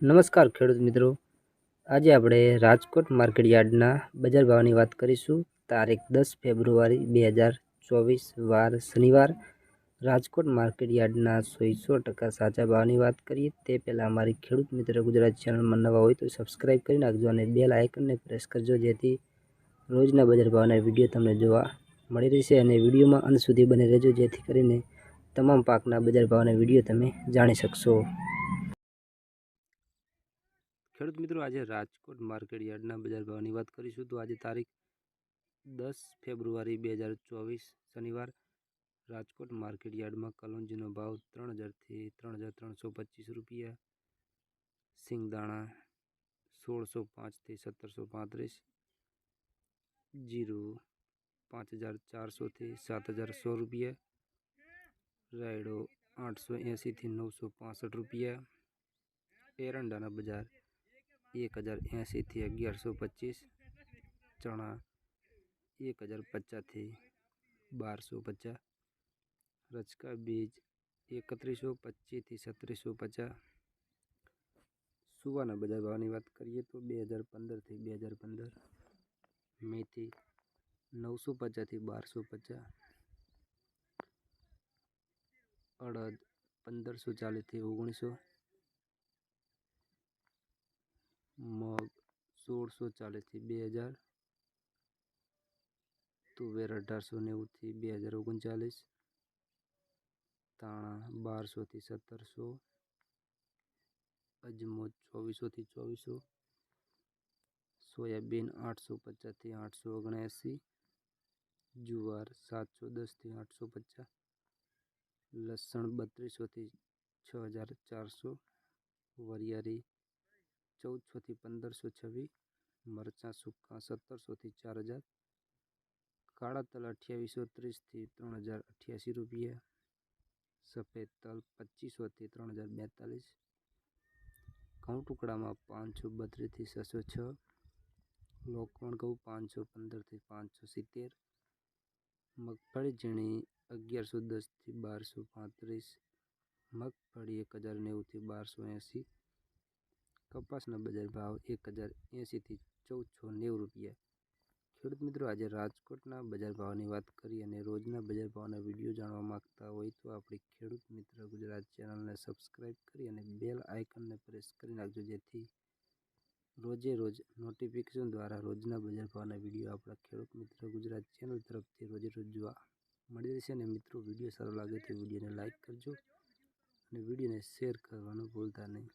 નમસ્કાર ખેડૂત મિત્રો. આજે આપણે રાજકોટ માર્કેટ યાર્ડના બજાર ભાવની વાત કરીશું. તારીખ દસ ફેબ્રુઆરી બે હજાર ચોવીસ, વાર શનિવાર. રાજકોટ માર્કેટ યાર્ડના સો ટકા સાચા ભાવની વાત કરીએ, તે પહેલાં અમારી ખેડૂત મિત્ર ગુજરાત ચેનલમાં નવા હોય તો સબસ્ક્રાઈબ કરી નાખજો અને બેલ આઇકનને પ્રેસ કરજો, જેથી રોજના બજાર ભાવના વીડિયો તમને જોવા મળી રહેશે અને વિડીયોમાં અંત સુધી બને રહેજો, જેથી કરીને તમામ પાકના બજાર ભાવના વીડિયો તમે જાણી શકશો. ખેડૂત મિત્રો, આજે રાજકોટ માર્કેટ યાર્ડના બજાર ભાવની વાત કરીશું તો આજે તારીખ દસ ફેબ્રુઆરી બે હજાર ચોવીસ શનિવાર રાજકોટ માર્કેટ યાર્ડમાં કલોંજીનો ભાવ ત્રણ હજારથી ત્રણ હજાર ત્રણસો પચીસ રૂપિયા, સિંગદાણા સોળસો પાંચથી સત્તરસો પાંત્રીસ, જીરું પાંચ હજાર ચારસોથી સાત હજાર સો રૂપિયા, રાયડો આઠસો એંસીથી નવસો પાસઠ રૂપિયા, એરંડાના બજાર એક હજાર એંસીથી અગિયારસો પચીસ ચણા એક હજાર પચાસથી બારસો પચાસ રચકા બીજ એકત્રીસો પચીસથી છત્રીસો પચાસ સુવાના બજાર ભાવની વાત કરીએ તો બે હજાર પંદરથી બે હજાર પંદર મેથી નવસો પચાસથી બારસો પચાસ અડદ પંદરસો ચાલીસથી ઓગણીસો મગ સોળસો ચાલીસથી બે હજાર, તુવેર અઢારસો નેવુંથી બે હજાર ઓગણચાલીસ તાણા બારસોથી સત્તરસો અજમો ચોવીસોથી ચોવીસો, સોયાબીન આઠસો પચાસથી આઠસો ઓગણએંસી જુવાર સાતસો દસથી આઠસો પચાસ લસણ બત્રીસોથી છ હજાર ચારસો, વરિયાળી ચૌદસોથી પંદરસો છવ્વીસ, મરચાં સૂકા સત્તરસોથી ચાર હજાર, કાળા તલ અઠ્યાવીસો ત્રીસથી ત્રણ હજાર અઠ્યાસી રૂપિયા, સફેદ તલ પચીસોથી ત્રણ હજાર બેતાલીસ, ઘઉં ટુકડામાં પાંચસો બત્રીસથી છસો છ, લોકવણ ઘઉં પાંચસો પંદરથી પાંચસો સિત્તેર, મગફળી ઝીણી અગિયારસો દસથી બારસો પાંત્રીસ, મગફળી એક હજાર નેવુંથી બારસો એંસી કપાસના બજાર ભાવ એક હજાર એંસીથી ચૌદસો નેવું રૂપિયા. ખેડૂત મિત્રો, આજે રાજકોટના બજાર ભાવની વાત કરી અને રોજના બજાર ભાવના વીડિયો જાણવા માગતા હોય તો આપણી ખેડૂત મિત્ર ગુજરાત ચેનલને સબસ્ક્રાઈબ કરી અને બેલ આઇકનને પ્રેસ કરી નાખજો, જેથી રોજે રોજ નોટિફિકેશન દ્વારા રોજના બજાર ભાવના વીડિયો આપણા ખેડૂત મિત્ર ગુજરાત ચેનલ તરફથી રોજે રોજ જોવા મળી રહેશે. અને મિત્રો, વીડિયો સારો લાગે તો વિડીયોને લાઇક કરજો અને વિડીયોને શેર કરવાનું ભૂલતા નહીં.